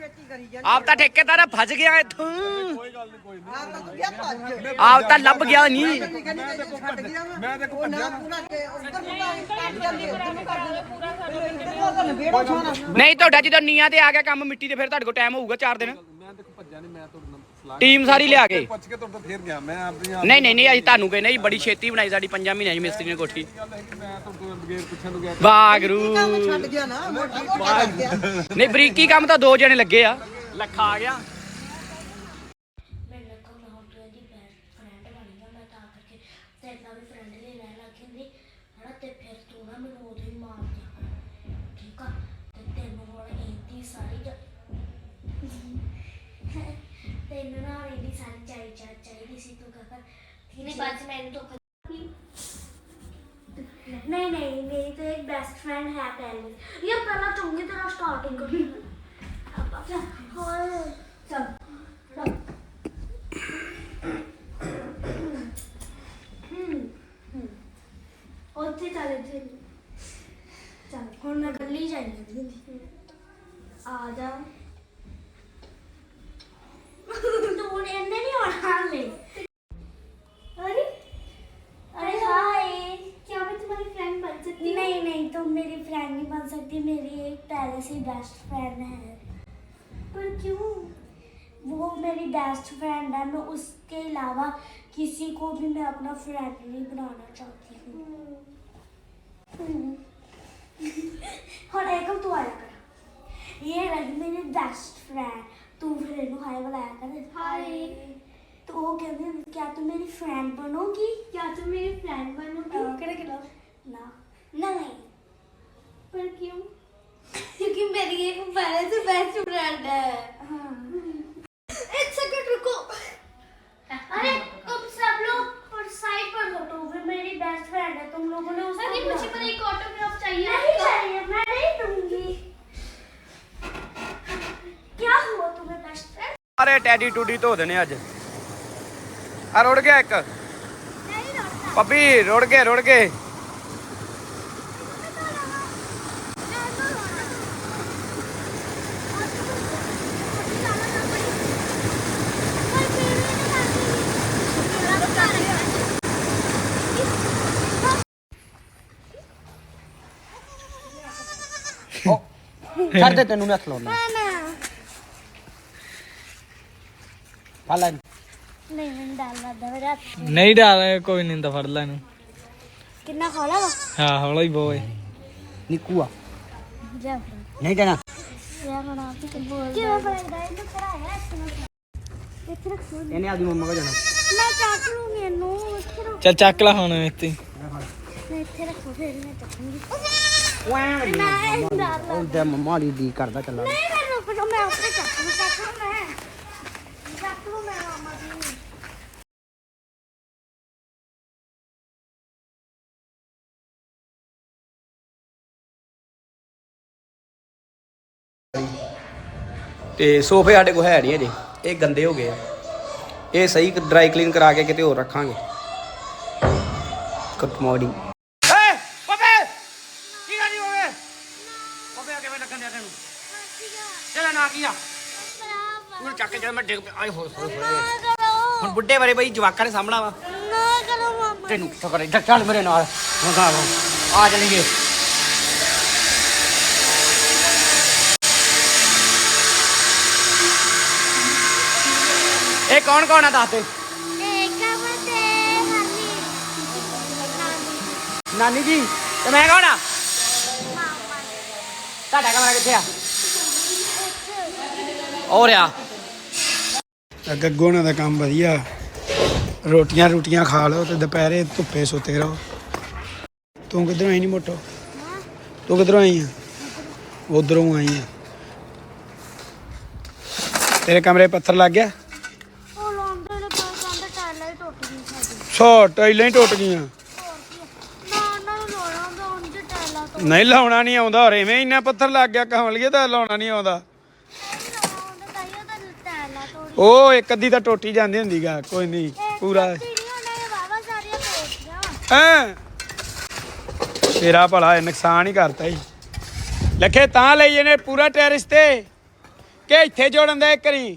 ਛੇਤੀ ਕਰੀ ਜਾਂਦੇ ਆਪ ਤਾਂ ਠੇਕੇਦਾਰ ਫਸ ਗਿਆ ਇੱਥੋਂ। ਕੋਈ ਗੱਲ ਨਹੀਂ ਕੋਈ ਨਹੀਂ। ਆਪ ਤਾਂ ਤੂੰ ਗਿਆ ਭੱਜ ਆਪ ਤਾਂ ਲੱਭ ਗਿਆ ਨਹੀਂ। ਮੈਂ ਕਹਿੰਦੀ ਤੈਨੂੰ ਛੱਡ ਗਿਆ ਵਾ। ਮੈਂ ਦੇਖੋ ਉਹ ਨਾ। ਪੂਰਾ ਕੇ ਉੱਧਰ ਨੂੰ ਕਰ ਜਾਂਦੇ ਉੱਧਰ ਨੂੰ ਕਰ ਜਾਂਦੇ ਪੂਰਾ ਕਰ ਇੱਧਰ ਨੂੰ ਨਵੇੜੋ ਛਾਣਾ। ਨਹੀਂ। ਤੁਹਾਡਾ ਜਦੋਂ ਨੀਆਂ ਤੇ ਆ ਗਿਆ ਕੰਮ ਮਿੱਟੀ ਤੇ ਫਿਰ ਤੁਹਾਡੇ ਕੋਲ ਟਾਈਮ ਹੋਊਗਾ 4 ਦਿਨ। ਮੈਂ ਦੇਖੋ ਭੱਜਿਆ ਨਹੀਂ ਮੈਂ ਤੁਹਾਡੇ ਟੀਮ ਸਾਰੀ ਲਿਆ ਕੇ। ਪੁੱਛ ਕੇ ਤੁਹਾਡੇ ਤੋਂ ਫੇਰ ਗਿਆ ਮੈਂ ਆਪਣੀ ਆਪ ਨਹੀਂ ਨਹੀਂ ਨਹੀਂ ਅਸੀਂ ਤੁਹਾਨੂੰ ਕਹਿੰਦੇ ਜੀ ਬੜੀ ਛੇਤੀ ਬਣਾਈ ਸਾਡੀ 5 ਮਹੀਨਿਆਂ ਦੀ ਮਿਸਤਰੀ ਨੇ ਕੋਠੀ। ਗੱਲ ਹੈ ਕਿ ਮੈਂ ਤੁਹਾਡੇ ਤੋਂ ਬਗੈਰ ਪੁੱਛਣ ਨੂੰ ਗਿਆ ਵਾਗਰੂ ਕੰਮ ਛੱਡ ਗਿਆ ਨਾ ਮੋਟਾ ਮੋਟਾ ਲੱਗ ਗਿਆ। ਨਹੀਂ ਬਰੀਕੀ ਕੰਮ ਤਾਂ ਦੋ ਜਣੇ ਲੱਗੇ ਆ। ਲੱਖਾ ਆ ਗਿਆ। ਨਹੀਂ ਬਾਅਦ ਮੈਨੂੰ ਧੋਖਾ ਨਹੀਂ ਨਹੀਂ ਮੇਰੀ तो एक बेस्ट फ्रेंड है पहले ये पहला चंगी तरह स्टार्टिंग करी अब अब और चल चल ਉੱਥੇ ਚੱਲ ਇੱਥੇ ਚੱਲ ਹੁਣ ਮੈਂ ਗੱਲੀ ਜਾਣੀ ਆ ਜਾ ਤੂੰ ਹੁਣ ਇੰਨੇ ਨਹੀਂ ਆਉਣਾ ਹਲੇ अरे? अरे हाय क्या मैं तुम्हारी फ्रेंड बन सकती नहीं नहीं तुम मेरी फ्रेंड नहीं बन सकती मेरी एक पहले से बेस्ट फ्रेंड है। पर क्यों? वो मेरी बेस्ट फ्रेंड है मैं उसके अलावा किसी को भी मैं अपना फ्रेंड नहीं बनाना चाहती हूँ। और एक तू आया कर। ये रही मेरी बेस्ट फ्रेंड तू फिर हाय बुलाया कर। हाय। तो वो कहते क्या तुम मेरी फ्रेंड बनोगी? क्या तुम मेरी फ्रेंड बनोगी? हाँ। करे खिलाओ ना। ना नहीं। पर क्यों? क्योंकि मेरी एक पहले से बेस्ट फ्रेंड है। हाँ। एक सेकंड रुको। अरे सब लोग साइड पर वे मेरी बेस्ट फ्रेंड है तुम लोगों ने उसको मुझे पर एक ऑटोग्राफ चाहिए। नहीं चाहिए मैं नहीं दूँगी। क्या हुआ तुम्हें बेस्ट फ्रेंड अरे टैडी टूडी तो देने आज। ਆ ਰੁੜ ਗਿਆ ਇੱਕ। ਪੱਬੀ ਰੁੜ ਗਏ ਰੁੜ ਗਏ। ਛੱਡ ਦੇ ਤੈਨੂੰ ਮੈਂ ਖਲੋਣਾ ਫਾਲਾ ਨਹੀਂ ਮੈਨੂੰ ਡਰ ਕੋਈ ਨਹੀਂ ਤਾਂ ਲੈ ਇਹਨੂੰ। ਕਿੰਨਾ ਖੋਲਾ ਵਾ? ਹਾਂ ਹੌਲਾ ਹੀ ਬੋਏ ਨਿੱਕੂ ਆ ਜਾ। ਨਹੀਂ ਦੇਣਾ ਯਾਰ ਹੁਣ ਆਪ ਹੀ ਕਿ ਬੋਲ ਕਿਵੇਂ ਬਣਦਾ ਇਹਨੂੰ ਖੜਾਇਆ ਇੱਥੇ ਰੱਖੋ। ਇਹਨੇ ਆਪਦੀ ਮੰਮਾ ਕੋਲ ਜਾਣਾ। ਮੈਂ ਚੱਕ ਲੂੰਗੀ ਇਹਨੂੰ ਇੱਥੇ ਚੱਲ ਚੱਕ ਲੈ ਹੁਣ ਇੱਥੇ। ਮੈਂ ਇੱਥੇ ਰੱਖੋ ਫਿਰ ਮੈਂ ਚੱਕੂੰਗੀ। ਵਾਹ ਨਾ ਇਹ ਡਰ ਲੱਗਦਾ ਉਹਦਾ ਤੇ ਸੋਫੇ ਸਾਡੇ ਕੋਲ ਹੈ ਨਹੀਂ ਅਜੇ। ਇਹ ਗੰਦੇ ਹੋ ਗਏ ਇਹ ਸਹੀ ਡਰਾਈ ਕਲੀਨ ਕਰਾ ਕੇ ਕਿਤੇ ਹੋਰ ਰੱਖਾਂਗੇ। ਗੁੱਡ ਮਾਰਨਿੰਗ ਚੱਕ ਜਦ ਮੈਂ ਡਿੱਗ ਪਿਆ। ਆਏ ਹੋਏ ਹੋਏ ਹੋਏ। ਹੁਣ ਬੁੱਢੇ ਬਾਰੇ ਬਈ ਜਵਾਕਾਂ ਨੇ ਸਾਹਮਣਾ ਵਾ। ਨਾ ਕਰੋ ਮਾਮਾ। ਤੈਨੂੰ ਕਿੱਥੋਂ ਕਰੇ? ਚੱਲ ਮੇਰੇ ਨਾਲ। ਹੁਣ ਆ ਜਾਣਗੇ। ਕੌਣ ਕੌਣ ਆ ਦੱਸ ਨਾਨੀ। ਜੀ ਤੇ ਮੈਂ ਕੌਣ ਆ? ਤੁਹਾਡਾ ਕਮਰਾ ਕਿੱਥੇ ਆ? ਔਰ ਆ। ਗੱਗੋ ਨਾਲ ਦਾ ਕੰਮ ਵਧੀਆ। ਰੋਟੀਆਂ ਰੋਟੀਆਂ ਖਾ ਲਓ ਤੇ ਦੁਪਹਿਰੇ ਧੁੱਪੇ ਸੁੱਤੇ ਰਹੋ। ਤੂੰ ਕਿਧਰੋਂ ਆਈ ਨਹੀਂ ਮੋਟੋ? ਤੂੰ ਕਿਧਰੋਂ ਆਈ ਆ? ਉਧਰੋਂ ਆਈ ਆ। ਤੇਰੇ ਕਮਰੇ ਪੱਥਰ ਲੱਗ ਗਿਆ? 100 ਟਾਈਲਾਂ ਹੀ ਟੁੱਟ ਗਈਆਂ। ਨਹੀਂ, ਲਾਉਣਾ ਨਹੀਂ ਆਉਂਦਾ ਹੋਰ ਇੰਨਾ ਪੱਥਰ ਲੱਗ ਗਿਆ ਕਮਲੀਏ ਤਾਂ ਲਾਉਣਾ ਨਹੀਂ ਆਉਂਦਾ। ਉਹ ਇੱਕ ਅੱਧੀ ਤਾਂ ਟੋਟੀ ਜਾਂਦੀ ਹੁੰਦੀਗਾ ਕੋਈ ਨਹੀਂ, ਪੂਰਾ। ਹਾਂ? ਭਲਾ ਇਹ ਨੁਕਸਾਨ ਹੀ ਕਰਤਾ ਜੀ ਲਖੇ, ਤਾਂ ਲਈ ਇਹਨੇ ਪੂਰਾ ਟੈਰਿਸ ਤੇ। ਕਿ ਇੱਥੇ ਜੋੜਨ ਦਾ ਇੱਕ ਰੀ।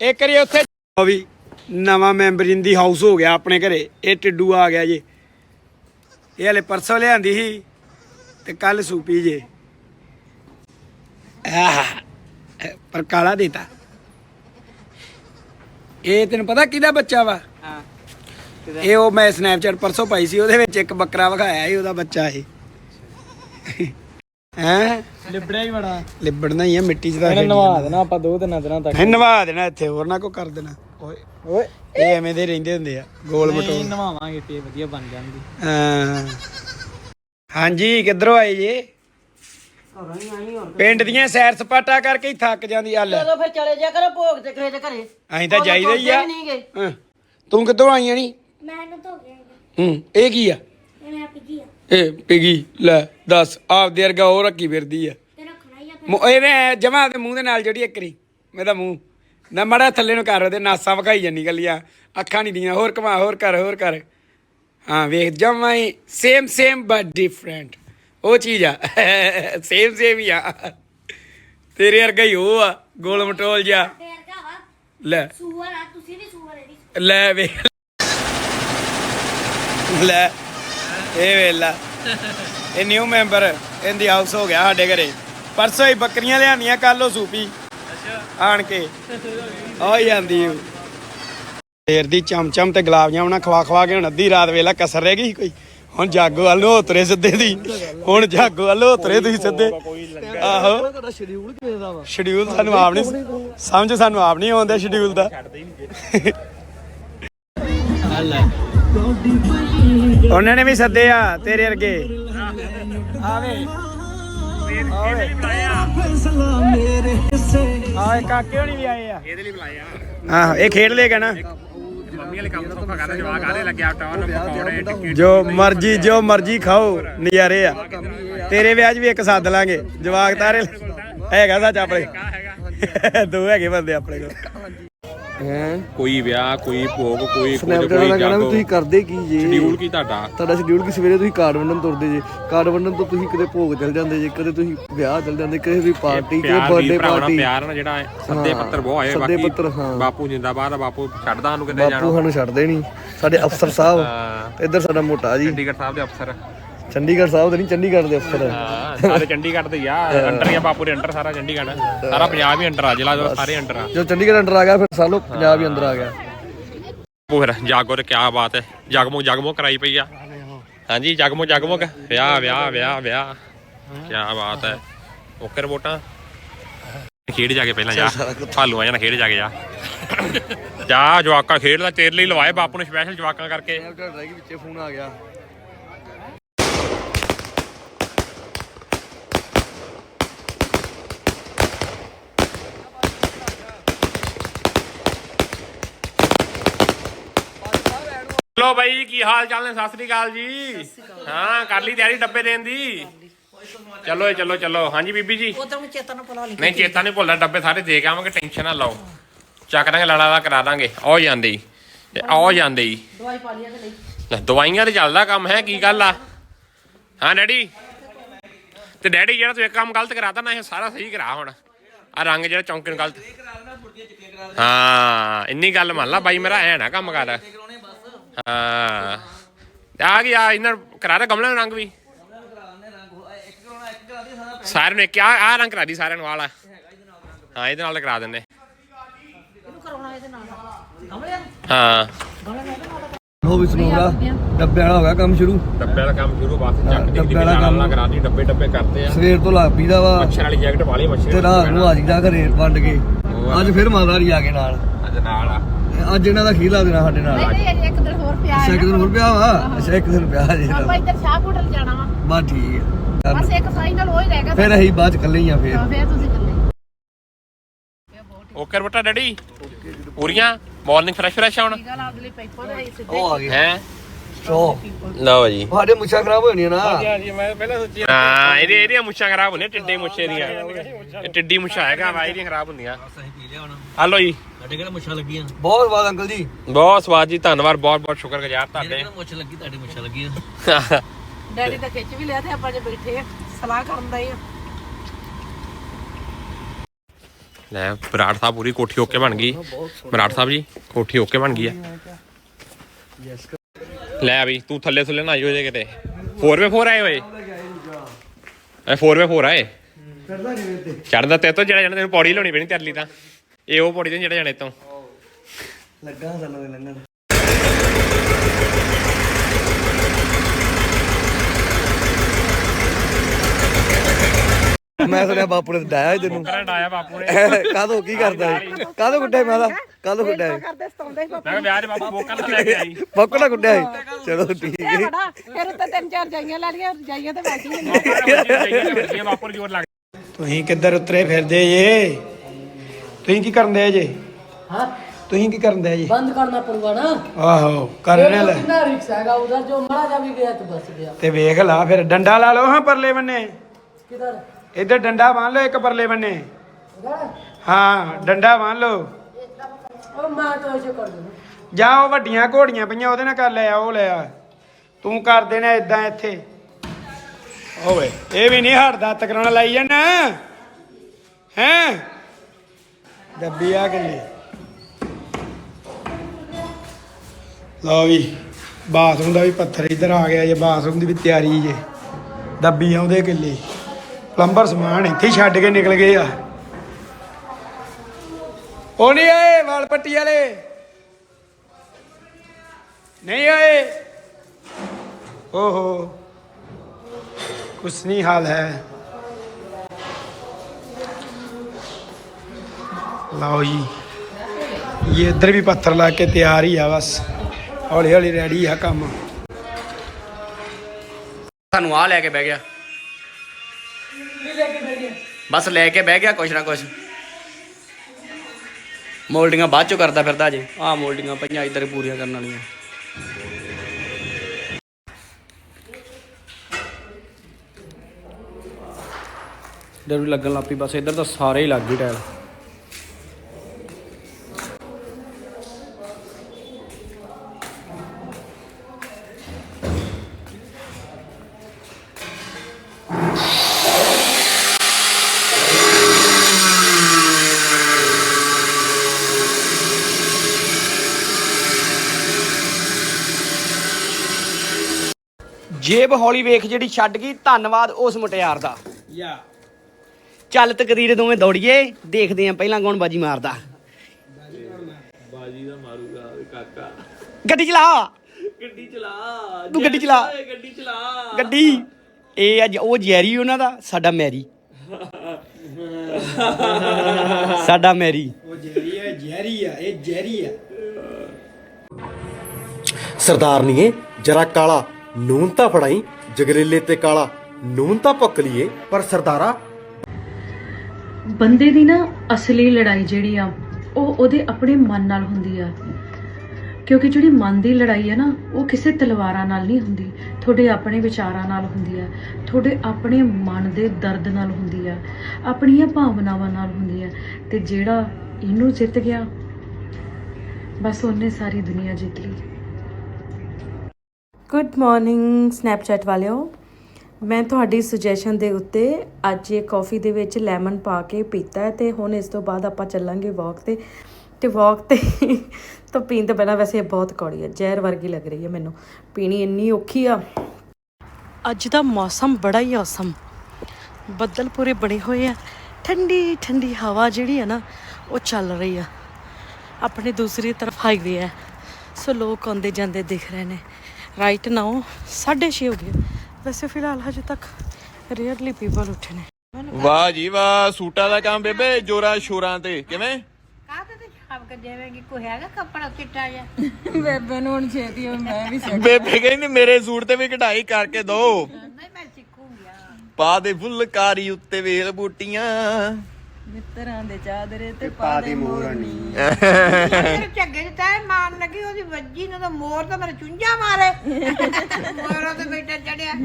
ਇੱਕ ਰੀ ਉੱਥੇ। ਵੀ ਨਵਾਂ ਮੈਂਬਰ ਇਨ ਦੀ ਹਾਊਸ ਹੋ ਗਿਆ ਆਪਣੇ ਘਰੇ ਇਹ ਟਿੱਡੂ ਆ ਗਿਆ ਜੀ। ਇਹ ਹਲੇ ਪਰਸੋਂ ਲਿਆਂਦੀ ਸੀ ਤੇ ਕੱਲ ਸੂਪੀ ਜੇ। ਆਹ ਪਰ ਕਾਲਾ ਦੇਤਾ। ਇਹ ਤੈਨੂੰ ਪਤਾ ਕਿਹਦਾ ਬੱਚਾ ਵਾ? ਹਾਂ ਇਹ ਉਹ ਮੈਂ ਸਨੈਪਚੈਟ ਪਰਸੋਂ ਪਾਈ ਸੀ ਉਹਦੇ ਵਿੱਚ ਇੱਕ ਬੱਕਰਾ ਵਿਖਾਇਆ ਸੀ ਉਹਦਾ ਬੱਚਾ ਇਹ। ਹੈ? ਲਿਬੜਿਆ ਹੀ ਬੜਾ। ਲਿਬੜਨਾ ਹੀ ਆ ਮਿੱਟੀ 'ਚ ਤਾਂ ਇਹਨੇ ਨਵਾ। ਦੇਣਾ ਆਪਾਂ ਦੋ ਦਿਨਾਂ ਦਿਨਾਂ ਤੱਕ। ਨਵਾ ਦੇਣਾ ਇੱਥੇ ਹੋਰ ਨਾ ਕੋ ਕਰ ਦੇਣਾ। ਓਏ ਓਏ। ਇਹ ਐਵੇਂ ਦੇ ਰਹਿੰਦੇ ਹੁੰਦੇ ਆ ਗੋਲ ਨਹੀਂ ਮਟੋਲ। ਨਵਾਵਾਂਗੇ ਤੇ ਵਧੀਆ ਬਣ ਜਾਂਦੀ ਹਾਂ। ਹਾਂਜੀ ਕਿੱਧਰੋਂ ਆਏ ਜੇ? ਪਿੰਡ ਦੀਆਂ ਸੈਰ ਸਪਾਟਾ ਕਰਕੇ ਹੀ ਥੱਕ ਜਾਂਦੀ ਆ ਲੈ ਚਲੋ ਫਿਰ ਚਲੇ ਜਾ ਕਰੋ ਭੋਗ ਤੇ ਕਿਸੇ ਦੇ ਘਰੇ। ਅਸੀਂ ਤਾਂ ਜਾਈਦਾ ਹੀ ਆ। ਤੂੰ ਕਿੱਧਰੋਂ ਆਈਆਂ ਨਹੀਂ ਮੈਂ ਨਾ ਧੋ ਗਿਆ ਹੂੰ ਇਹ ਕੀ ਆ? ਇਹ ਪਿਗੀ ਲੈ ਦੱਸ ਆਪਦੇ ਵਰਗਾ ਉਹ ਰੱਖੀ ਫਿਰਦੀ ਆ। ਤੇ ਰੱਖਣਾ ਹੀ ਆ ਮੂੰਹ- ਇਹਨੇ ਜਮਾ ਦੇ ਮੂੰਹ ਦੇ ਨਾਲ ਜਿਹੜੀ ਇੱਕਰੀ ਮੇਰਾ ਮੂੰਹ। ਨਾ ਮੜਾ ਥੱਲੇ ਨੂੰ ਕਰ ਉਹਦੇ ਨਾਸਾਂ ਵਖਾਈ ਜੰਨੀ ਗੱਲੀਆਂ। ਅੱਖਾਂ ਨਹੀਂ ਦੀਆਂ ਹੋਰ ਕਮਾ ਹੋਰ ਕਰ ਹੋਰ ਕਰ। ਹਾਂ ਵੇਖ ਜਮਾ ਹੀ ਸੇਮ ਸੇਮ ਬਟ ਡਿਫਰੈਂਟ ਉਹ ਚੀਜ਼ ਆ। ਸੇਮ ਸੇਮ ਹੀ ਆ। ਤੇਰੇ ਵਰਗਾ ਹੀ ਉਹ ਆ ਗੋਲ ਮਟੋਲ ਤੇ ਵਰਗਾ ਵਾ। ਲੈ। ਸੂਅਰ ਆ ਤੁਸੀਂ ਵੀ ਸੂਅਰ ਹੈ ਜੀ ਲੈ ਵੇ ਲੈ। ਇਹ ਵੇਲਾ ਇਹ new member in the house ਹੋ ਗਿਆ ਸਾਡੇ ਘਰੇ। ਪਰਸੋਂ ਹੀ ਬੱਕਰੀਆਂ ਲਿਆਂਦੀਆਂ ਕੱਲ ਉਹ ਸੂਪੀ। ਅੱਛਾ। ਆਣ ਕੇ। ਆ ਹੀ ਜਾਂਦੀ ਉਹ ਫੇਰ ਦੀ ਚਮਚਮ ਤੇ ਗੁਲਾਬ ਜਾਮਣਾ ਖਵਾ ਖਵਾ ਕੇ ਹੁਣ ਅੱਧੀ ਰਾਤ ਵੇਲਾ ਕਸਰ ਰਹਿ ਗਈ ਕੋਈ। ਹੁਣ ਜਾਗੋ ਵੱਲ ਨੂੰ ਉਤਰੇ ਸਿੱਧੇ ਦੀ। ਹੁਣ ਜਾਗੋ ਵੱਲ ਨੂੰ ਉਤਰੇ ਤੁਸੀਂ ਸਿੱਧੇ। ਆਹੋ। ਤੁਹਾਡਾ ਸ਼ਡਿਊਲ ਕਿਵੇਂ ਦਾ ਵਾ ਸ਼ਡਿਊਲ ਸਾਨੂੰ ਆਪ ਨਹੀਂ ਸਮਝ ਸਾਨੂੰ ਆਪ ਨਹੀਂ ਆਉਂਦਾ ਸ਼ਡਿਊਲ ਦਾ। ਉਹਨਾਂ ਨੇ ਵੀ ਸੱਦੇ ਆ, ਤੇਰੇ ਵਰਗੇ। ਆਵੇ। ਆਏ ਕਾਕੇ ਹੋਣੀ ਵੀ ਆਏ ਆ। ਇਹਦੇ ਲਈ ਬੁਲਾਇਆ ਆਹੋ, ਇਹ ਖੇਡ ਲੇਗਾ ਨਾ। ਜੋ ਮਰਜ਼ੀ ਜੋ ਮਰਜ਼ੀ ਖਾਓ, ਨਜ਼ਾਰੇ ਆ। ਤੇਰੇ ਵਿਆਹ 'ਚ ਵੀ ਇੱਕ ਸੱਦ ਲਾਂਗੇ। ਜਵਾਕ ਤਾਰੇ ਹੈਗਾ ਸੱਚ ਆਪਣੇ। ਦੋ ਹੈਗੇ ਬੰਦੇ ਆਪਣੇ ਕੋਲ। ਹੈ? ਕੋਈ ਵਿਆਹ ਕੋਈ ਭੋਗ ਕੋਈ ਕੁਝ ਕੋਈ ਜਾਗੋ ਤੁਸੀਂ ਕਰਦੇ ਕੀ ਜੇ? ਸ਼ਡਿਊਲ ਕੀ ਤੁਹਾਡਾ? ਤੁਹਾਡਾ ਸ਼ਡਿਊਲ ਕੀ ਸਵੇਰੇ ਤੁਸੀਂ ਕਾਰਡ ਵੰਡਣ ਤੁਰਦੇ ਜੇ? ਕਾਰਡ ਵੰਡਣ ਤੋਂ ਤੁਸੀਂ ਕਿਤੇ ਭੋਗ ਚਲ ਜਾਂਦੇ ਜੇ? ਕਦੇ ਤੁਸੀਂ ਵਿਆਹ ਚਲ ਜਾਂਦੇ ਕਦੇ ਵੀ ਪਾਰਟੀ ਕਿ ਪਿਆਰ ਬਰਥਡੇ ਪਾਰਟੀ ਪਿਆਰ ਨਾਲ ਜਿਹੜਾ ਸੱਦੇ ਪੱਤਰ ਬਹੁਤ ਆਏ ਸੱਦੇ ਬਾਕੀ ਪੱਤਰ, ਹਾਂ। ਬਾਪੂ ਜਿੰਦਾਬਾਦ ਆ ਬਾਪੂ ਛੱਡਦਾ ਸਾਨੂੰ ਕਿਤੇ ਬਾਪੂ ਜਾਣਾ। ਸਾਨੂੰ ਛੱਡਦੇ ਨਹੀਂ। ਸਾਡੇ ਅਫਸਰ ਸਾਹਿਬ ਇੱਧਰ ਸਾਡਾ ਮੋਟਾ ਜੀ। ਚੰਡੀਗੜ੍ਹ ਸਾਹਿਬ ਦੇ ਅਫਸਰ। ਚੰਡੀਗੜ੍ਹ ਸਾਹਿਬ ਦੇ ਨਹੀਂ ਚੰਡੀਗੜ੍ਹ ਦੇ ਅਫਸਰ ਹਾਂ, ਸਾਰੇ ਚੰਡੀਗੜ੍ਹ ਦੇ ਆ। ਅੰਡਰ ਹੀ ਆ ਬਾਪੂ ਦੇ ਅੰਡਰ ਸਾਰਾ ਚੰਡੀਗੜ੍ਹ। ਸਾਰਾ ਪੰਜਾਬ ਹੀ ਅੰਡਰ ਆ ਜ਼ਿਲ੍ਹਾ ਸਾਰੇ ਅੰਡਰ ਆ। ਜੋ ਚੰਡੀਗੜ੍ਹ ਅੰਡਰ ਆ ਗਿਆ ਫਿਰ ਸਾਲੋ ਪੰਜਾਬ ਹੀ ਅੰਦਰ ਆ ਗਿਆ। ਉਹ ਫਿਰ ਜਾਗੋ ਤੇ ਕਿਆ ਬਾਤ ਹੈ। ਜਗਮੋ ਜਗਮੋ ਕਰਾਈ ਪਈ ਆ। ਹਾਂਜੀ ਜਗਮੋ ਜਗਮੋ ਵਿਆਹ ਵਿਆਹ ਵਿਆਹ ਵਿਆਹ। ਕਿਆ ਬਾਤ ਹੈ। ਓਕੇ ਰਿਪੋਰਟਾਂ। ਖੇਡ ਜਾ ਕੇ ਪਹਿਲਾਂ ਜਾ। ਭਾਲੂ ਆ ਜਾਣਾ ਖੇਡ ਜਾ ਕੇ ਜਾ। ਜਾ ਜਵਾਕਾਂ ਖੇਡਦਾ ਤੇਰੇ ਲਈ ਲਵਾਏ ਬਾਪੂ ਨੇ ਸਪੈਸ਼ਲ ਜਵਾਕਾਂ ਕਰਕੇ। ਰਹਿ ਗਈ ਵਿੱਚੇ ਫੋਨ ਆ ਗਿਆ। ਚਲੋ ਬਾਈ ਕੀ ਹਾਲ ਚਾਲ ਨੇ? ਸਤਿ ਸ੍ਰੀ ਅਕਾਲ ਜੀ। ਹਾਂ ਕਰ ਲਈ ਤਿਆਰੀ ਡੱਬੇ ਦੇਣ ਦੀ। ਚਲੋ ਚਲੋ ਚਲੋ। ਹਾਂਜੀ ਬੀਬੀ ਜੀ। ਉਧਰ ਨੂੰ ਚੇਤਨ ਨੂੰ ਬੁਲਾ ਲਈ। ਨਹੀਂ ਚੇਤਾ ਨਹੀਂ ਭੁੱਲਦਾ। ਡੱਬੇ ਸਾਰੇ ਦੇ ਕੇ ਆਵਾਂਗੇ ਟੈਨਸ਼ਨ ਨਾ ਲਓ। ਚੱਕ ਦਾਂਗੇ ਲੜਾ ਦਾ ਕਰਾ ਦਾਂਗੇ। ਆਓ ਜਾਂਦੇ ਹੀ। ਤੇ ਆਓ ਜਾਂਦੇ ਹੀ। ਦਵਾਈ ਪਾ ਲਿਆ ਤੇ ਲਈ। ਲੈ ਦਵਾਈਆਂ ਤੇ ਚੱਲਦਾ ਕੰਮ ਹੈ ਕੀ ਗੱਲ ਆ? ਹਾਂ ਡੈਡੀ। ਤੇ ਡੈਡੀ ਜਿਹੜਾ ਤੂੰ ਇੱਕ ਕੰਮ ਗਲਤ ਕਰਾਤਾ ਨਾ ਇਹ ਸਾਰਾ ਸਹੀ ਕਰਾ ਹੁਣ। ਆ ਰੰਗ ਜਿਹੜਾ ਚੌਂਕੇ ਨੂੰ ਗਲਤ ਹਾਂ ਇੰਨੀ ਗੱਲ ਮੰਨ ਲਾ ਬਾਈ ਮੇਰਾ ਐ ਨਾ ਕੰਮ ਕਰ। ਹਾਂ। ਆ ਗਿਆ ਇਹਨਾਂ ਨੂੰ ਕਰਾ ਦੇ ਗਮਲੇ ਨੂੰ ਰੰਗ ਵੀ। ਸਾਰਿਆਂ ਨੂੰ ਕਿਆ ਆ ਰੰਗ ਕਰਾ ਦੀ ਸਾਰਿਆਂ ਨੂੰ ਵਾਲਾ। ਹਾਂ ਇਹਦੇ ਨਾਲ ਕਰਾ ਦਿੰਦੇ। ਇਹਨੂੰ ਕਰਾਉਣਾ ਇਹਦੇ ਨਾਲ। ਗਮਲੇ ਹਾਂ। ਉਹ ਵੀ ਸੁਣਾਉਂਦਾ ਡੱਬੇ ਵਾਲਾ ਹੋ ਗਿਆ ਕੰਮ ਸ਼ੁਰੂ। ਡੱਬੇ ਵਾਲਾ ਕੰਮ ਸ਼ੁਰੂ ਬਸ ਹਾਂ, ਚੱਕ ਦੀ ਡੱਬੇ ਵਾਲਾ ਨਾਲ ਕੰਮ। ਨਾਲ ਕਰਾ ਦੀ ਡੱਬੇ ਡੱਬੇ ਕਰਤੇ ਆ। ਸਵੇਰ ਤੋਂ ਲੱਗ ਪੀਦਾ ਵਾ। ਮੱਛਰ ਵਾਲੀ ਜੈਕਟ ਵਾਲੀ ਮੱਛਰ ਤੇ ਰਾਤ ਨੂੰ ਆ ਜੀਦਾ ਘਰੇ ਵੰਡ ਕੇ। ਅੱਜ ਫਿਰ ਮਾਦਾਰੀ ਆ ਕੇ ਨਾਲ। ਅੱਜ ਨਾਲ ਆ। ਅੱਜ ਇਹਨਾਂ ਦਾ ਖੀਲਾ ਦੇਣਾ ਸਾਡੇ ਨਾਲ। ਇੱਕ ਦਿਨ ਹੋਰ ਪਿਆ ਅੱਛਾ ਇੱਕ ਦਿਨ ਹੋਰ ਪਿਆ ਵਾ? ਅੱਛਾ ਇੱਕ ਦਿਨ ਪਿਆ ਜੀ ਆਪਾਂ ਇੱਧਰ ਸ਼ਾਹ ਹੋਟਲ ਜਾਣਾ ਵਾ। ਬਸ ਠੀਕ ਹੈ ਬਸ ਇੱਕ ਫਾਈਨਲ ਹੋ ਹੀ ਰਹਿ ਗਿਆ ਫਿਰ ਅਸੀਂ ਬਾਅਦ ਚ ਇਕੱਲੇ ਹੀ ਆ ਫਿਰ। ਫੇਰ ਤੁਸੀਂ ਇਕੱਲੇ। ਓਕੇ ਬਟਾ ਡੈਡੀ। ਪੂਰੀਆਂ। ਮਾਰਨਿੰਗ ਫਰੈਸ਼ ਫਰੈਸ਼ ਆਉਣ ਗੱਲ ਆਪਦੇ ਲਈ ਪੇਪਰ ਹੈ ਸਿੱਧੇ। ਉਹ ਆ ਗਏ। ਹੈ? ਸੋ ਲਓ ਜੀ। ਸਾਡੇ ਮੁੱਛਾਂ ਖਰਾਬ ਹੋ ਜਾਣੀਆਂ ਨਾ। ਹਾਂਜੀ ਮੈਂ ਪਹਿਲਾਂ ਸੋਚੀ ਹਾਂ ਇਹਦੇ ਇਹਦੀਆਂ ਮੁੱਛਾਂ ਖਰਾਬ ਹੁੰਦੀਆਂ ਟਿੱਡੇ ਮੁੱਛੇ ਦੀਆਂ। ਇਹ ਟਿੱਡੀ ਮੁੱਛਾਂ ਹੈਗਾ ਵਾ ਇਹਦੀਆਂ ਖਰਾਬ ਹੁੰਦੀਆਂ। ਹਲੋ ਜੀ। ਸਾਡੇ ਕਿਹੜਾ ਮੁੱਛਾਂ ਲੱਗੀਆਂ? ਬਹੁਤ ਸਵਾਦ ਅੰਕਲ ਜੀ। ਬਹੁਤ ਸਵਾਦ ਜੀ ਧੰਨਵਾਦ ਬਹੁਤ ਬਹੁਤ ਸ਼ੁਕਰਗੁਜ਼ਾਰ ਤੁਹਾਡੇ। ਮੁੱਛ ਲੱਗੀ ਤੁਹਾਡੀ ਮੁੱਛਾਂ ਲੱਗੀਆਂ? ਡੈਡੀ ਤਾਂ ਖਿੱਚ ਵੀ ਲਿਆ ਤੇ ਆਪਾਂ ਜੇ ਬੈਠੇ ਆ ਸਲਾਹ ਕਰਨ ਦਾ ਹੀ ਆ। ਲੈ ਬਰਾੜ ਸਾਹਿਬ ਪੂਰੀ ਕੋਠੀ ਓਕੇ ਬਣ ਗਈ। ਬਰਾੜ ਸਾਹਿਬ ਜੀ ਕੋਠੀ ਓਕੇ ਬਣ ਗਈ ਆ। ਲੈ ਵੀ ਤੂੰ ਥੱਲੇ ਥੱਲੇ ਨਾ ਆਇਓ ਜੇ ਕਿਤੇ। 4x4 ਆਏ ਹੋਏ। ਐ 4x4 ਆਏ। ਕਰਦਾ ਕਿਵੇਂ ਤੇ ਚੜਦਾ ਤੇ ਤੋਂ ਜਿਹੜਾ ਜਾਣਾ ਤੈਨੂੰ ਪੌੜੀ ਲਾਉਣੀ ਪੈਣੀ ਤੇਰੇ ਲਈ ਤਾਂ। ਇਹ ਉਹ ਪੌੜੀ ਤੇ ਜਿਹੜਾ ਜਾਣੇ ਤੋਂ ਲੱਗਾ ਸਾਨੂੰ ਤੇ ਲੰਘਣ। ਮੈਂ ਸੁਣਿਆ ਬਾਪੂ ਨੇ ਡਾਇਆ ਸੀ ਤੈਨੂੰ। ਕਰਨ ਆਇਆ ਬਾਪੂ ਨੇ। ਕਾਹਦੋਂ ਕੀ ਕਰਦਾ ਹੈ ਕਾਹਦੋਂ ਗੁੱਡਿਆ ਮੈਂ ਦਾ ਕਾਹਦੋਂ ਗੁੱਡਿਆ ਹੈ ਕਰਦੇ ਸਤਾਉਂਦੇ ਸੀ ਮੈਂ ਕਿਹਾ ਵਿਆਹ 'ਚ ਬਾਪੂ ਬੋਕਰ ਨਾਲ ਲੈ ਕੇ ਆਈ। ਬੋਕੜਾ ਗੁੱਡਿਆ ਹੈ ਚਲੋ ਠੀਕ ਹੈ। ਬੜਾ? ਫਿਰ ਉੱਤੇ ਤਿੰਨ ਚਾਰ ਜਾਈਆਂ ਲੈ ਲਈਆਂ ਜਾਈਆਂ ਤੇ ਬੈਠੀ ਨਹੀਂ ਬਾਪੂ ਨੂੰ ਜ਼ੋਰ ਲੱਗ ਤੁਸੀਂ ਕਿੱਧਰ ਉਤਰੇ ਫਿਰਦੇ ਜੇ? ਤੁਸੀਂ ਕੀ ਕਰਨ ਦੇ ਜੇ? ਹਾਂ। ਤੁਸੀਂ ਕੀ ਕਰਨ ਦੇ ਜੇ? ਬੰਦ ਕਰਨਾ ਪਊਗਾ ਨਾ ਆਹੋ ਕਰਨੇ ਲੈ ਕਿੰਨਾ ਰਿਕਸ ਹੈਗਾ ਉਧਰ ਜੋ ਮੜਾ ਜਾ ਵੀ ਗਿਆ ਤੇ ਬਸ ਗਿਆ। ਤੇ ਵੇਖ ਲਾ ਫਿਰ ਡੰਡਾ ਲਾ ਲਓ ਹਾਂ ਪਰਲੇ ਬੰਨੇ। ਕਿਧਰ? ਇੱਧਰ ਡੰਡਾ ਬੰਨ ਲਓ ਇੱਕ ਪਰਲੇ ਬੰਨੇ। ਹਾਂ ਡੰਡਾ ਬੰਨ ਲਓ। ਉਹ ਮੈਂ ਤਾਂ ਇਸੇ ਕਰ ਦੂੰ ਜਾ ਉਹ ਵੱਡੀਆਂ ਘੋੜੀਆਂ ਪਈਆਂ ਉਹਦੇ ਨਾਲ ਕਰ ਲੈ ਆ ਉਹ ਲੈ ਆ। ਤੂੰ ਕਰ ਦੇਣਾ ਇਦਾਂ ਇੱਥੇ। ਓਏ ਇਹ ਵੀ ਨਹੀਂ ਹਟਦਾ ਤਕਰਾਉਣ ਲਾਈ ਜਾਣਾ ਹੈਂ? ਡੱਬੀ ਆ ਕਿੰਨੀ ਲਓ ਵੀ ਬਾਥਰੂਮ ਦਾ ਵੀ ਪੱਥਰ ਇੱਧਰ ਆ ਗਿਆ ਜੇ, ਬਾਥਰੂਮ ਦੀ ਵੀ ਤਿਆਰੀ ਜੇ। ਦੱਬੀ ਆਉਂਦੇ ਕਿੱਲੇ ਪਲੰਬਰ ਸਮਾਨ ਇੱਥੇ ਛੱਡ ਕੇ ਨਿਕਲ ਗਏ ਆ। ਉਹ ਨਹੀਂ ਆਏ, ਵਾਲ ਪੱਟੀ ਵਾਲੇ? ਨਹੀਂ ਆਏ? ਓਹੋ, ਕੁਛ ਨਹੀਂ ਹਾਲ ਹੈ। ਲਓ ਜੀ। ਇਹ ਇੱਧਰ ਵੀ ਪੱਥਰ ਲਾ ਕੇ ਤਿਆਰ ਹੀ ਆ ਬਸ। ਹੌਲੀ ਹੌਲੀ ਰੈਡੀ ਆ ਕੰਮ। ਸਾਨੂੰ ਆ ਲੈ ਕੇ ਬਹਿ ਗਿਆ। ਬਸ ਲੈ ਕੇ ਬਹਿ ਗਿਆ ਕੁਛ ਨਾ ਕੁਛ। ਮੋਲਡਿੰਗਾਂ ਬਾਅਦ ਚੋਂ ਕਰਦਾ ਫਿਰਦਾ ਜੇ। ਆਹ ਮੋਲਡਿੰਗਾਂ ਪਈਆਂ ਇੱਧਰ ਪੂਰੀਆਂ ਕਰਨ ਵਾਲੀਆਂ। ਡਰ ਲੱਗਣ ਲੱਗ ਪਈ, ਬਸ ਇੱਧਰ ਤਾਂ ਸਾਰੇ ਹੀ ਲੱਗ ਗਈ ਟਾਇਲ। ਜੇਬ ਹੌਲੀ ਵੇਖ ਜਿਹੜੀ ਛੱਡ ਗਈ ਧੰਨਵਾਦ ਉਸ ਮੁਟਿਆਰ ਦਾ। ਯਾ। ਚੱਲ ਤਕਰੀਰ ਦੋਵੇਂ ਦੌੜੀਏ ਦੇਖਦੇ ਆਂ ਪਹਿਲਾਂ ਕੌਣ ਬਾਜੀ ਮਾਰਦਾ। ਬਾਜੀ ਦਾ ਮਾਰੂਗਾ ਕਾਕਾ। ਗੱਡੀ ਚਲਾ। ਗੱਡੀ ਚਲਾ। ਤੂੰ ਗੱਡੀ ਚਲਾ। ਗੱਡੀ ਚਲਾ। ਗੱਡੀ। ਇਹ ਅੱਜ ਉਹ ਜੈਰੀ ਉਹਨਾਂ ਦਾ ਸਾਡਾ ਮੈਰੀ। ਸਾਡਾ ਮੈਰੀ। ਉਹ ਜੈਰੀ ਹੈ ਜੈਰੀ ਆ ਇਹ ਜੈਰੀ ਆ। ਸਰਦਾਰਨੀਏ ਜਰਾ ਕਾਲਾ ਨੂਨ ਤਾਂ ਫੜਾਈ, ਜਗਰੇਲੇ ਤੇ ਕਾਲਾ, ਨੂਨ ਤਾਂ ਪੱਕ ਲਈਏ, ਪਰ ਸਰਦਾਰਾ? ਬੰਦੇ ਦੀ ਨਾ ਅਸਲੀ ਲੜਾਈ ਜਿਹੜੀ ਆ, ਉਹ ਉਹਦੇ ਆਪਣੇ ਮਨ ਨਾਲ ਹੁੰਦੀ ਆ। ਕਿਉਂਕਿ ਜਿਹੜੀ ਮਨ ਦੀ ਲੜਾਈ ਹੈ ਨਾ, ਉਹ ਕਿਸੇ ਤਲਵਾਰਾਂ ਨਾਲ ਨਹੀਂ ਹੁੰਦੀ, ਤੁਹਾਡੇ ਆਪਣੇ ਵਿਚਾਰਾਂ ਨਾਲ ਹੁੰਦੀ ਹੈ ਤੁਹਾਡੇ ਆਪਣੇ ਮਨ ਦੇ ਦਰਦ ਨਾਲ ਹੁੰਦੀ ਆ, ਆਪਣੀਆਂ ਭਾਵਨਾਵਾਂ ਨਾਲ ਹੁੰਦੀ ਹੈ ਤੇ ਜਿਹੜਾ ਇਹਨੂੰ ਜਿੱਤ ਗਿਆ, ਬਸ ਉਹਨੇ ਸਾਰੀ ਦੁਨੀਆ ਜਿੱਤ ਲਈ। ਗੁੱਡ ਮਾਰਨਿੰਗ ਸਨੈਪਚੈਟ ਵਾਲਿਓ। ਮੈਂ ਤੁਹਾਡੀ ਸੁਜੈਸ਼ਨ ਦੇ ਉੱਤੇ ਅੱਜ ਇਹ ਕਾਫੀ ਦੇ ਵਿੱਚ ਲੈਮਨ ਪਾ ਕੇ ਪੀਤਾ ਹੈ ਤੇ ਹੁਣ ਇਸ ਤੋਂ ਬਾਅਦ ਆਪਾਂ ਚੱਲਾਂਗੇ ਵਾਕ ਤੇ। ਤੇ ਵਾਕ ਤੇ ਤਾਂ ਪੀਣ ਤੋਂ ਪਹਿਲਾਂ ਵੈਸੇ ਇਹ ਬਹੁਤ ਕੌੜੀ ਹੈ, ਜ਼ਹਿਰ ਵਰਗੀ ਲੱਗ ਰਹੀ ਹੈ ਮੈਨੂੰ। ਪੀਣੀ ਇੰਨੀ ਔਖੀ ਆ। ਅੱਜ ਦਾ ਮੌਸਮ ਬੜਾ ਹੀ ਔਸਮ ਬੱਦਲ ਪੂਰੇ ਬਣੇ ਹੋਏ ਆ। ਠੰਡੀ ਠੰਡੀ ਹਵਾ ਜਿਹੜੀ ਹੈ ਨਾ, ਉਹ ਚੱਲ ਰਹੀ ਆ। ਆਪਣੇ ਦੂਸਰੀ ਤਰਫ ਹਾਈਵੇ ਹੈ। ਸੋ ਲੋਕ ਆਉਂਦੇ ਜਾਂਦੇ ਦਿਖ ਰਹੇ ਨੇ। ਰਾਈਟ ਨਾਓ 6:30 ਹੋ ਗਏ ਵੈਸੇ ਫਿਲਹਾਲ ਹਜੇ ਤੱਕ ਰੇਅਰਲੀ ਪੀਪਲ ਉੱਠੇ ਨੇ ਵਾਹ ਜੀ ਵਾਹ ਸੂਟਾਂ ਦਾ ਕੰਮ ਬੇਬੇ ਜੋਰਾਂ ਸ਼ੋਰਾਂ ਤੇ ਕਿਵੇਂ ਕਾਹਦੇ ਤੇ ਛਾਪ ਕੇ ਦੇਵੇਂਗੀ ਕੋਈ ਹੈਗਾ ਕੱਪੜਾ ਚਿੱਟਾ ਜਿਹਾ ਬੇਬੇ ਨੂੰ ਹੁਣ ਛੇਤੀ ਹੋਈ, ਮੈਂ ਵੀ ਬੇਬੇ ਕਹਿੰਦੀ ਮੇਰੇ ਸੂਟ ਤੇ ਵੀ ਕਢਾਈ ਕਰਕੇ ਦੋ ਨਹੀਂ ਮੈਂ ਸਿੱਖੂੰਗੀ ਪਾ ਦੇ ਫੁੱਲਕਾਰੀ ਉੱਤੇ ਵੇਲ ਬੂਟੀਆਂ ਮਿੱਤਰਾਂ ਦੇ ਚਾਦਰੇ ਤੇ ਪਾ ਦੇ ਮੋਰਨੀ ਮੇਰੇ ਝੱਗੇ ਚ ਤੈ ਮਾਰਨ ਲੱਗੀ ਉਹਦੀ ਵੱਜੀ ਨੂੰ ਤਾਂ ਮੋਰ ਤਾਂ ਮੇਰੇ ਚੁੰਝਾ ਮਾਰੇ। ਮੋਰਾਂ ਤੇ ਬੈਠਾ ਚੜਿਆ।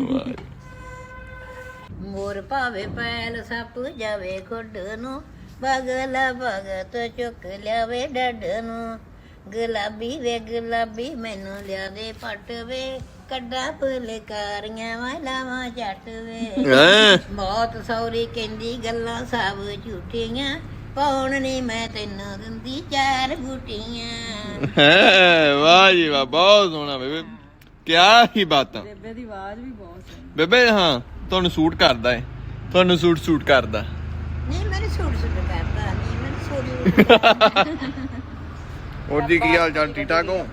ਮੋਰ ਭਾਵੇ ਪੈਲ ਸੱਪ ਜਾਵੇ ਖੁੱਡ ਨੂੰ ਬਗਲਾ ਭਗਤ ਚੁੱਕ ਲਿਆਵੇ ਡੱਡ ਨੂੰ। ਗੁਲਾਬੀ ਵੇ ਗੁਲਾਬੀ ਮੈਨੂੰ ਲਿਆ ਦੇ ਪੱਟ ਵੇ। ਕੱਡਾ ਫੁਲਕਾਰੀਆਂ ਵਾਲਾਵਾਂ ਜੱਟ ਵੇ। ਹੈਂ? ਬਹੁਤ ਸੌਰੀ ਕਹਿੰਦੀ ਗੱਲਾਂ ਸਭ ਝੂਠੀਆਂ। ਪਾਉਣ ਨਹੀਂ ਮੈਂ ਤੈਨੂੰ ਦਿੰਦੀ ਚਾਰ ਬੂਟੀਆਂ। ਹੈ ਵਾਹ ਜੀ ਵਾਹ ਬਹੁਤ ਸੋਹਣਾ ਬੇਬੇ। ਕਿਆ ਹੀ ਬਾਤਾਂ। ਬੇਬੇ ਦੀ ਆਵਾਜ਼ ਵੀ ਬਹੁਤ ਸੋਹਣੀ। ਬੇਬੇ ਹਾਂ ਤੁਹਾਨੂੰ ਸੂਟ ਕਰਦਾ ਹੈ ਤੁਹਾਨੂੰ ਸੂਟ ਸੂਟ ਕਰਦਾ। ਨਹੀਂ ਮੇਰੇ ਸੂਟ ਸੂਟ ਕਰਦਾ। ਨਹੀਂ ਮੇਰੇ ਸੂਟ ਹੋਰ ਜੀ ਕੀ ਹਾਲ ਚਾਲ? ਠੀਕ ਠਾਕ ਹੋ?